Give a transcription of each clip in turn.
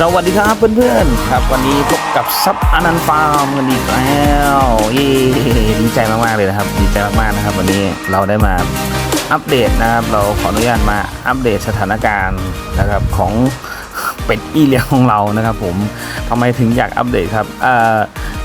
สวัสดีครับเพื่อนๆครับ วันนี้พบกับซับอนันต์ฟาร์มกันอีกแล้วเย้ดีใจมากๆเลยนะครับ ดีใจมากๆนะครับ วันนี้เราได้มาอัปเดตนะครับ เราขออนุญาตมาอัปเดตสถานการณ์นะครับของเป็ดอีเลี้ยงของเรานะครับ ผมทำไมถึงอยากอัปเดตครับเอ่อ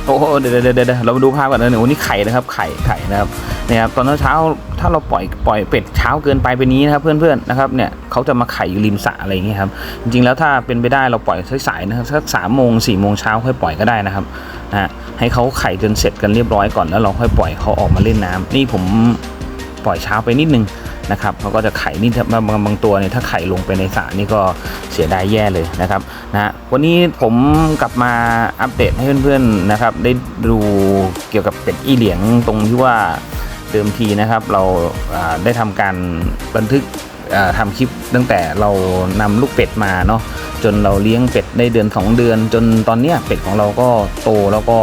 โอ้โหเดี๋ยวเดี๋ยวเดี๋ยวเรามาดูภาพก่อนนะเนี่ยวันนี้ไข่นะครับไข่ไข่นะครับเนี่ยครับตอนเช้าถ้าเราปล่อยปล่อยเป็ดเช้าเกินไปเป็นนี้นะครับเพื่อนๆนะครับเนี่ยเขาจะมาไข่อยู่ริมสระอะไรอย่างเงี้ยครับจริงๆแล้วถ้าเป็นไปได้เราปล่อยสายๆนะครับสักสามโมงสี่โมงเช้าค่อยปล่อยก็ได้นะครับนะฮะให้เขาไข่จนเสร็จกันเรียบร้อยก่อนแล้วเราค่อยปล่อยเขาออกมาเล่นน้ำนี่ผมปล่อยเช้าไปนิดนึง นะครับเขาก็จะไข่นี่บางบางตัวเนี่ยถ้าไข่ลงไปในสระนี่ก็เสียดายแย่เลยนะครับนะวันนี้ผมกลับมาอัปเดตให้เพื่อนๆนะครับได้ดูเกี่ยวกับเป็ดอีเหลียงตรงที่ว่าเดิมทีนะครับเราได้ทำการบันทึกเอ่อทำคลิปตั้งแต่เรานำลูกเป็ดมาเนาะจนเราเลี้ยงเป็ดได้เดือน 2 เดือน จนตอนเนี้ยเป็ดของเราก็โตแล้วก็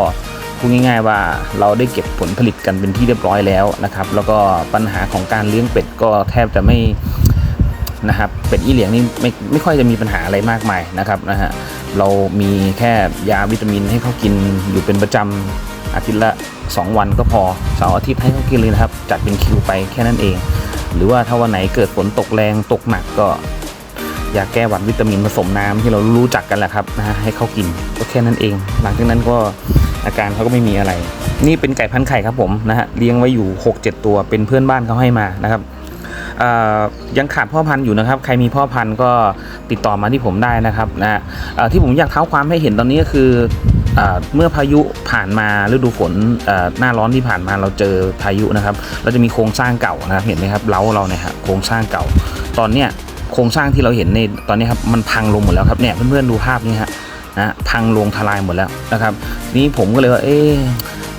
พูดง่ายๆว่าเราได้เก็บผลผลิตกันเป็นที่เรียบร้อยแล้วนะครับ แล้วก็ปัญหาของการเลี้ยงเป็ดก็แทบจะไม่นะครับเป็ดอีเหลียงนี่ไม่ไม่ค่อยจะมีปัญหาอะไรมากมายนะครับนะฮะเรามีแค่ยาวิตามินให้เขากินอยู่เป็นประจำอาทิตย์ละ 2 วันก็พอเสาร์อาทิตย์ให้เขากินเลยนะครับ จัดเป็นคิวไปแค่นั้นเอง หรือว่าถ้าวันไหนเกิดฝนตกแรงตกหนักก็ ยาแก้หวัดวิตามินผสมน้ำที่เรารู้จักกันแหละครับนะฮะให้เขากินก็แค่นั้นเอง หลังจากนั้นก็อาการเขาก็ไม่มีอะไร นี่เป็นไก่พันไข่ครับผมนะฮะเลี้ยงไว้อยู่ 6-7 ตัวเป็นเพื่อนบ้านเขาให้มานะครับยังขาดพ่อพันธุ์อยู่นะครับ ใครมีพ่อพันธุ์ก็ติดต่อมาที่ผมได้นะครับนะฮะที่ผมอยากเท้าความให้เห็นตอนนี้ก็คือเมื่อพายุผ่านมาฤดูฝนหน้าร้อนที่ผ่านมาเราเจอพายุนะครับ เราจะมีโครงสร้างเก่านะครับเห็นไหมครับเล้าเราเนี่ยฮะโครงสร้างเก่า ตอนเนี้ย โครงสร้างที่เราเห็นในตอนนี้ครับมันพังลงหมดแล้วครับเนี่ยเพื่อนๆดูภาพนี้ฮะนะพังลงทลายหมดแล้วนะครับ นี่ผมก็เลยว่าเอ๊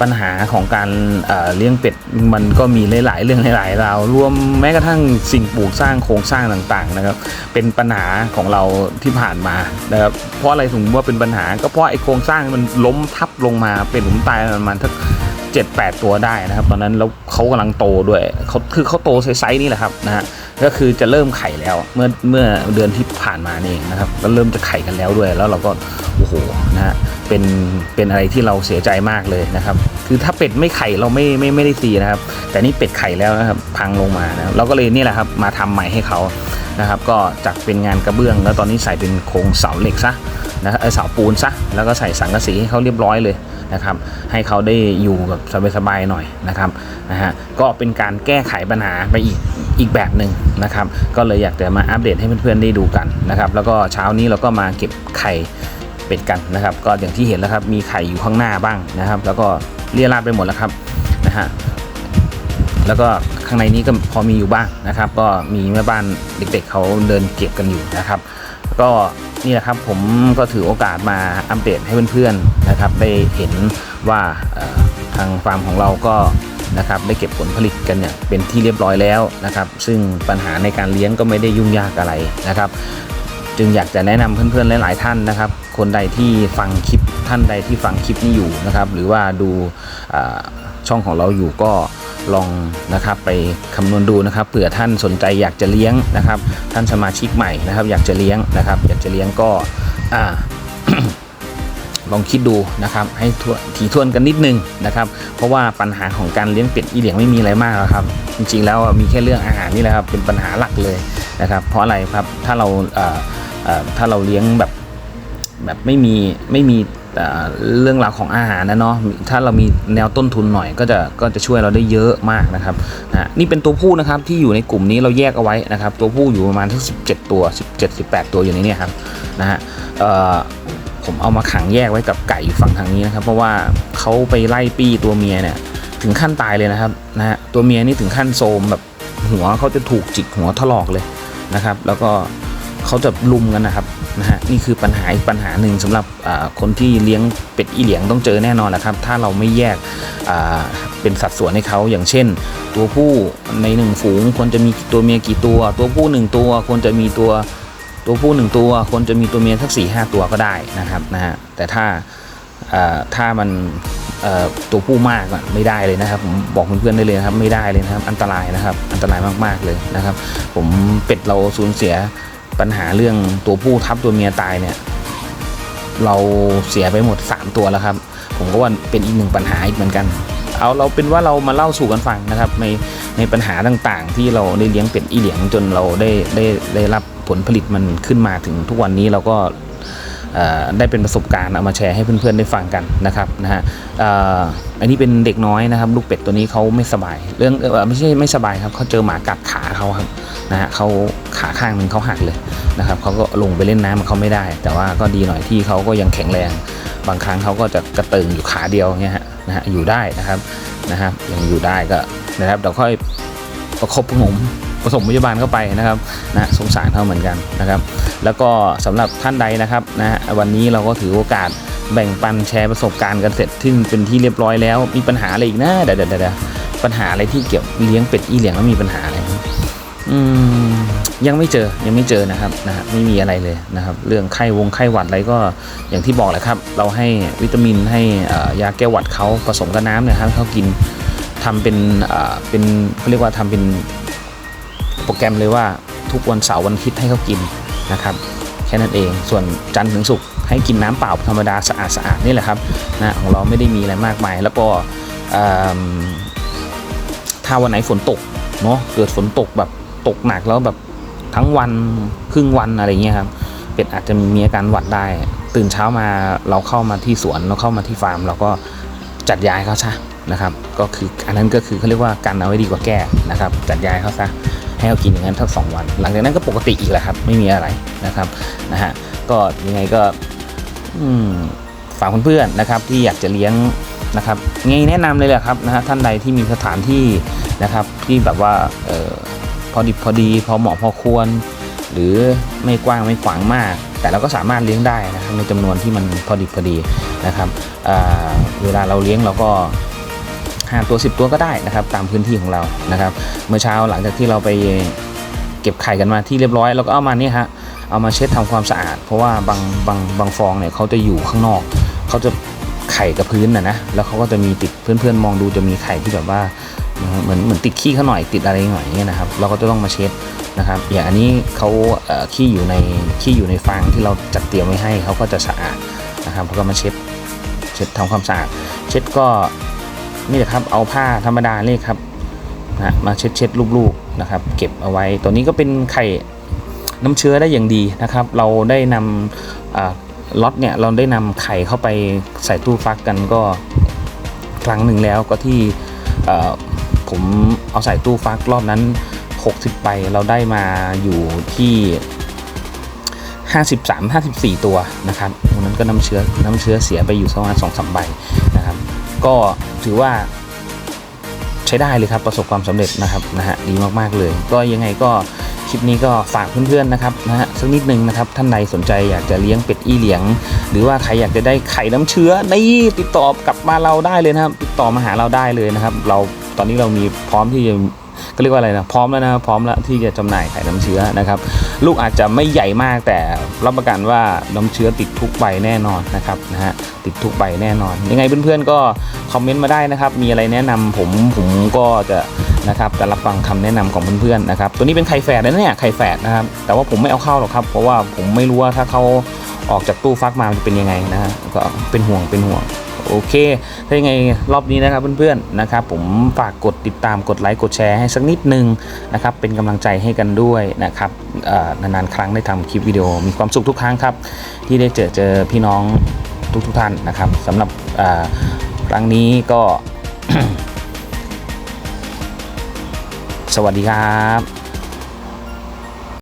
ปัญหาของการเอ่อเลี้ยงเป็ดมันก็มีหลาย ๆ เรื่องหลายๆราวรวมแม้กระทั่งสิ่งปลูกสร้างโครงสร้างต่าง ๆ นะครับ เป็นปัญหาของเราที่ผ่านมานะครับเพราะอะไรถึงว่าเป็นปัญหาก็เพราะไอ้โครงสร้างมันล้มทับลงมาเป็นหลุมตายประมาณทักเจ็ดแปดตัวได้นะครับ ตอนนั้นแล้วเขากำลังโตด้วยเขาคือเขาโตไซส์นี่แหละครับนะฮะ ก็คือจะเริ่มไข่แล้วเมื่อเมื่อเดือนที่ผ่านมานี่เองนะครับ ก็เริ่มจะไข่กันแล้วด้วย แล้วเราก็โอ้โหนะฮะเป็นเป็นอะไรที่เราเสียใจมากเลยนะครับ คือถ้าเป็ดไม่ไข่เราไม่ไม่ไม่ได้ซีนะครับ แต่นี่เป็ดไข่แล้วนะครับพังลงมานะรเราก็เลยนี่แหละครับมาทำใหม่ให้เขานะครับ ก็จากเป็นงานกระเบื้อง แล้วตอนนี้ใส่เป็นโครงเสาเหล็กซะนะเสาปูนซะแล้วก็ใส่สังกะสีให้เขาเรียบร้อยเลย นะครับ ให้เขาได้อยู่แบบสบายๆหน่อยนะครับนะฮะก็เป็นการแก้ไขปัญหาไปอีกอีกแบบหนึ่งนะครับ ก็เลยอยากจะมาอัปเดตให้เพื่อนๆได้ดูกันนะครับ แล้วก็เช้านี้เราก็มาเก็บไข่เป็ดกันนะครับ ก็อย่างที่เห็นแล้วครับมีไข่อยู่ข้างหน้าบ้างนะครับ แล้วก็เลี่ยราดไปหมดแล้วครับนะฮะแล้วก็ข้างในนี้ก็พอมีอยู่บ้างนะครับ ก็มีแม่บ้านเด็กๆเขาเดินเก็บกันอยู่นะครับ ก็นี่แหละครับผมก็ถือโอกาสมาอัปเดตให้เพื่อนๆนะครับได้เห็นว่าทางฟาร์มของเราก็นะครับได้เก็บผลผลิตกันเนี่ยเป็นที่เรียบร้อยแล้วนะครับ ซึ่งปัญหาในการเลี้ยงก็ไม่ได้ยุ่งยากอะไรนะครับ จึงอยากจะแนะนำเพื่อนๆหลายๆท่านนะครับ คนใดที่ฟังคลิปท่านใดที่ฟังคลิปนี้อยู่นะครับ หรือว่าดูช่องของเราอยู่ก็ ลองนะครับไปคำนวณดูนะครับเผื่อท่านสนใจอยากจะเลี้ยงนะครับ ท่านสมาชิกใหม่นะครับ อยากจะเลี้ยงนะครับ อยากจะเลี้ยงก็อ่าลองคิดดูนะครับให้ทั่วถี่ถ้วนกันนิดนึงนะครับ เพราะว่าปัญหาของการเลี้ยงเป็ดอีเหลียงไม่มีอะไรมากหรอกครับ จริงๆแล้วมีแค่เรื่องอาหารนี่แหละครับเป็นปัญหาหลักเลยนะครับ เพราะอะไรครับถ้าเราถ้าเราเลี้ยงแบบแบบไม่มีไม่มี เอ่เรื่องราวของอาหารนะเนาะถ้าเรามีแนวต้นทุนหน่อยก็จะก็จะช่วยเราได้เยอะมากนะครับนะนี่เป็นตัวผู้นะครับที่อยู่ในกลุ่มนี้เราแยกเอาไว้นะครับ ตัวผู้อยู่ประมาณทั้ง17 ตัว 17 18 ตัวอยู่ในนี้ครับนะฮะผมเอามาขังแยกไว้กับไก่อยู่ฝั่งทางนี้นะครับ เพราะว่าเขาไปไล่ปี้ตัวเมียเนี่ยถึงขั้นตายเลยนะครับนะฮะตัวเมียนี่ถึงขั้นโซมแบบหัวเขาจะถูกจิกหัวถลอกเลยนะครับ แล้วก็เขาจะลุมกันนะครับ นะฮะนี่คือปัญหาอีกปัญหาหนึ่งสำหรับคนที่เลี้ยงเป็ดอีเหลียงต้องเจอแน่นอนแหละครับ ถ้าเราไม่แยกเป็นสัดส่วนให้เขาอย่างเช่น ตัวผู้ในหนึ่งฝูงควรจะมีตัวเมียกี่ตัว ตัวผู้หนึ่งตัวควรจะมีตัวตัวผู้หนึ่งตัวควรจะมีตัวเมียสักสี่ห้าตัวก็ได้นะครับนะฮะแต่ถ้าถ้ามันตัวผู้มากไม่ได้เลยนะครับผมบอกเพื่อนๆได้เลยนะครับไม่ได้เลยนะครับ อันตรายนะครับ อันตรายมากๆเลยนะครับ ผมเป็ดเราสูญเสีย ปัญหาเรื่องตัวผู้ทับตัวเมียตายเนี่ย เราเสียไปหมด 3 ตัวแล้วครับ ผมก็ว่าเป็นอีกหนึ่งปัญหาอีกเหมือนกัน เอาเราเป็นว่าเรามาเล่าสู่กันฟังนะครับ ในในปัญหาต่างๆ ที่เราได้เลี้ยงเป็ดอีเหลียงจนเราได้ได้ได้รับผลผลิตมันขึ้นมาถึงทุกวันนี้เราก็ได้เป็นประสบการณ์เอามาแชร์ให้เพื่อนๆได้ฟังกันนะครับนะฮะอันนี้เป็นเด็กน้อยนะครับ ลูกเป็ดตัวนี้เขาไม่สบาย เรื่องไม่ใช่ไม่สบายครับเขาเจอหมากัดขาเขาครับ นะฮะเขาขาข้างหนึ่งเขาหักเลยนะครับเขาก็ลงไปเล่นน้ำกับเขาไม่ได้ แต่ว่าก็ดีหน่อยที่เขาก็ยังแข็งแรง บางครั้งเขาก็จะกระเติงอยู่ขาเดียวเงี้ยฮะนะฮะอยู่ได้นะครับนะครับยังอยู่ได้ก็นะครับเดี๋ยวค่อยประคบประงมผสมพยาบาลเข้าไปนะครับนะสงสารเขาเหมือนกันนะครับ แล้วก็สำหรับท่านใดนะครับนะฮะวันนี้เราก็ถือโอกาสแบ่งปันแชร์ประสบการณ์กันเสร็จที่เป็นที่เรียบร้อยแล้วมีปัญหาอะไรอีกนะเดี๋ยวเดี๋ยวเดี๋ยวปัญหาอะไรที่เกี่ยวเลี้ยงเป็ดอีเหลียงแล้วมีปัญหาอะไร อืมยังไม่เจอยังไม่เจอนะครับนะฮะไม่มีอะไรเลยนะครับ เรื่องไข้วงไข้หวัดอะไรก็อย่างที่บอกแหละครับ เราให้วิตามินให้ยาแก้หวัดเขาผสมกับน้ำเนี่ยครับเขากินทำเป็นเป็นเขาเรียกว่าทำเป็นโปรแกรมเลยว่าทุกวันเสาร์วันอาทิตย์ให้เขากินนะครับ แค่นั้นเองส่วนจันทร์ถึงศุกร์ให้กินน้ำเปล่าธรรมดาสะอาดสะอาดนี่แหละครับนะของเราไม่ได้มีอะไรมากมาย แล้วก็ถ้าวันไหนฝนตกเนาะเกิดฝนตกแบบ ตกหนักแล้วแบบทั้งวันครึ่งวันอะไรเงี้ยครับ เป็ดอาจจะมีอาการหวัดได้ ตื่นเช้ามาเราเข้ามาที่สวนเราเข้ามาที่ฟาร์ม เราก็จัดย้าให้เขาซะนะครับ ก็คืออันนั้นก็คือเขาเรียกว่าการเอาไว้ดีกว่าแก้นะครับ จัดย้าให้เขาซะให้เขากินอย่างนั้นทั้งสองวัน หลังจากนั้นก็ปกติอีกแหละครับ ไม่มีอะไรนะครับนะฮะก็ยังไงก็อืมฝากเพื่อนๆนะครับ ที่อยากจะเลี้ยงนะครับไงแนะนำเลยแหละครับนะฮะท่านใดที่มีสถานที่นะครับที่แบบว่า พอดิบพอดี พอเหมาะพอควร หรือไม่กว้างไม่ขวางมาก แต่เราก็สามารถเลี้ยงได้นะครับในจำนวนที่มันพอดีพอดีนะครับอ่าเวลาเราเลี้ยงเราก็ห้าตัว 10 ตัวก็ได้นะครับ ตามพื้นที่ของเรานะครับ เมื่อเช้าหลังจากที่เราไปเก็บไข่กันมาที่เรียบร้อยเราก็เอามานี่ฮะเอามาเช็ดทำความสะอาด เพราะว่าบางบางบางฟองเนี่ยเขาจะอยู่ข้างนอกเขาจะไข่กับพื้นนะนะแล้วเขาก็จะมีติดเพื่อนๆมองดูจะมีไข่ที่แบบว่า เหมือนเหมือนติดขี้เขาหน่อยติดอะไรหน่อยอย่างเงี้ยนะครับ เราก็จะต้องมาเช็ดนะครับ อย่างอันนี้เขาขี้อยู่ในขี้อยู่ในฟางที่เราจัดเตรียมไว้ให้เขาก็จะสะอาดนะครับเขาก็มาเช็ดเช็ดทำความสะอาดเช็ดก็นี่แหละครับเอาผ้าธรรมดาเลยครับนะมาเช็ดเช็ดรูปๆนะครับ เก็บเอาไว้ตัวนี้ก็เป็นไข่น้ำเชื้อได้อย่างดีนะครับ เราได้นำอ่าล็อตเนี่ยเราได้นำไข่เข้าไปใส่ตู้ฟักกันก็ครั้งหนึ่งแล้วก็ที่ ผมเอาใส่ตู้ฟักรอบนั้น 60ใบเราได้มาอยู่ที่ 53 54 ตัวนะครับวันนั้นก็น้ำเชื้อน้ำเชื้อเสียไปอยู่ประมาณ2 3ใบนะครับ ก็ถือว่าใช้ได้เลยครับประสบความสำเร็จนะครับนะฮะดีมากๆเลย ก็ยังไงก็คลิปนี้ก็ฝากเพื่อนๆนะครับนะฮะสักนิดนึงนะครับท่านใดสนใจอยากจะเลี้ยงเป็ดอี้เหลียง หรือว่าใครอยากจะได้ไข่น้ำเชื้อนี่ติดต่อกลับมาเราได้เลยนะครับ ติดต่อมาหาเราได้เลยนะครับ เรา อนนี้เรามีพร้อมที่จะก็เรียกว่าอะไรนะพร้อมแล้วนะพร้อมแล้วที่จะจำหน่ายไข่น้ำเชื้อนะครับ ลูกอาจจะไม่ใหญ่มากแต่รับประกันว่าน้ำเชื้อติดทุกใบแน่นอนนะครับนะฮะติดทุกใบแน่นอน ยังไงเพื่อนๆก็คอมเมนต์มาได้นะครับ มีอะไรแนะนำผมผมก็จะนะครับจะรับฟังคำแนะนำของเพื่อนๆนะครับ ตัวนี้เป็นไข่แฝดนะเนี่ยไข่แฝดนะครับ แต่ว่าผมไม่เอาเข้าหรอกครับ เพราะว่าผมไม่รู้ว่าถ้าเขาออกจากตู้ฟักมามันจะเป็นยังไงนะฮะก็เป็นห่วงเป็นห่วง โอเค ถ้ายังไงรอบนี้นะครับเพื่อนๆนะครับผมฝากกดติดตามกดไลค์กดแชร์ให้สักนิดนึงนะครับเป็นกำลังใจให้กันด้วยนะครับนานๆครั้งได้ทำคลิปวิดีโอมีความสุขทุกครั้งครับ ที่ได้เจอเจอพี่น้องทุกๆท่านนะครับสำหรับครั้งนี้ก็ สวัสดีครับ